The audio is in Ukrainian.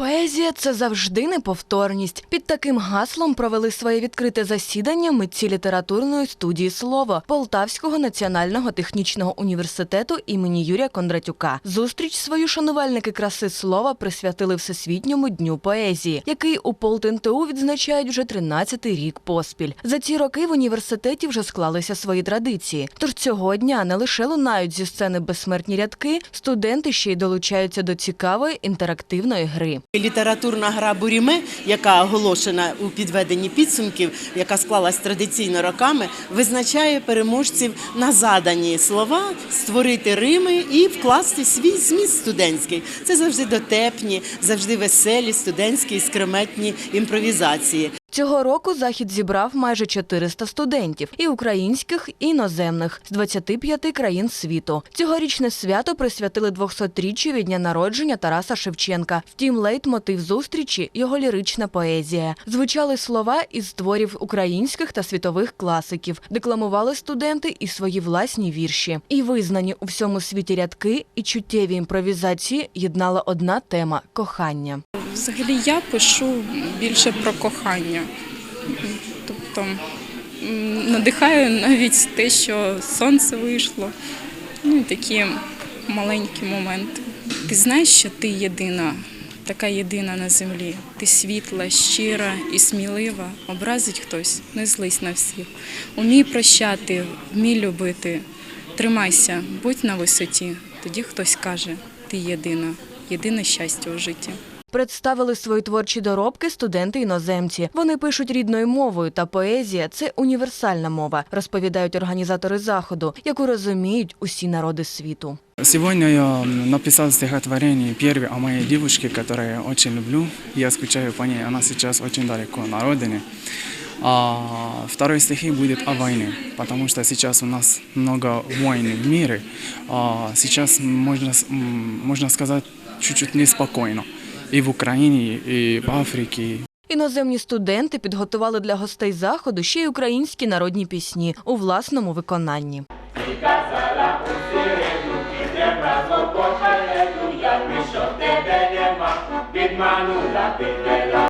Поезія це завжди неповторність. Під таким гаслом провели своє відкрите засідання митці літературної студії Слово Полтавського національного технічного університету імені Юрія Кондратюка. Зустріч свою шанувальники краси слова присвятили Всесвітньому дню поезії, який у ПолтНТУ відзначають вже 13-й рік поспіль. За ці роки в університеті вже склалися свої традиції. Тож цього дня не лише лунають зі сцени безсмертні рядки, студенти ще й долучаються до цікавої інтерактивної гри. Літературна гра Буріме, яка оголошена у підведенні підсумків, яка склалась традиційно роками, визначає переможців на задані слова, створити рими і вкласти свій зміст студентський. Це завжди дотепні, завжди веселі, студентські іскреметні імпровізації. Цього року захід зібрав майже 400 студентів і українських, і іноземних з 25 країн світу. Цьогорічне свято присвятили 200-річчю від дня народження Тараса Шевченка. Втім, лейтмотив зустрічі його лірична поезія. Звучали слова із творів українських та світових класиків, декламували студенти і свої власні вірші. І визнані у всьому світі рядки і чуттєві імпровізації єднала одна тема кохання. Взагалі я пишу більше про кохання. Тобто надихаю навіть те, що сонце вийшло. Ну і такі маленькі моменти. Ти знаєш, що ти єдина, така єдина на землі. Ти світла, щира і смілива. Образить хтось, не злись на всіх. Умій прощати, вмій любити. Тримайся, будь на висоті. Тоді хтось каже, ти єдина, єдине щастя у житті. Представили свої творчі доробки студенти-іноземці. Вони пишуть рідною мовою, та поезія це універсальна мова, розповідають організатори заходу, яку розуміють усі народи світу. Сегодня я написал стихотворение первое о моей девушке, которую я очень люблю. Я скучаю по ней, она сейчас очень далеко на родине. А второй стихи будет о войне, потому что сейчас у нас много войн в мире. А сейчас, можно, можно сказать, чуть-чуть неспокойно. И в Україні, і в Африці. Іноземні студенти підготували для гостей заходу ще й українські народні пісні у власному виконанні.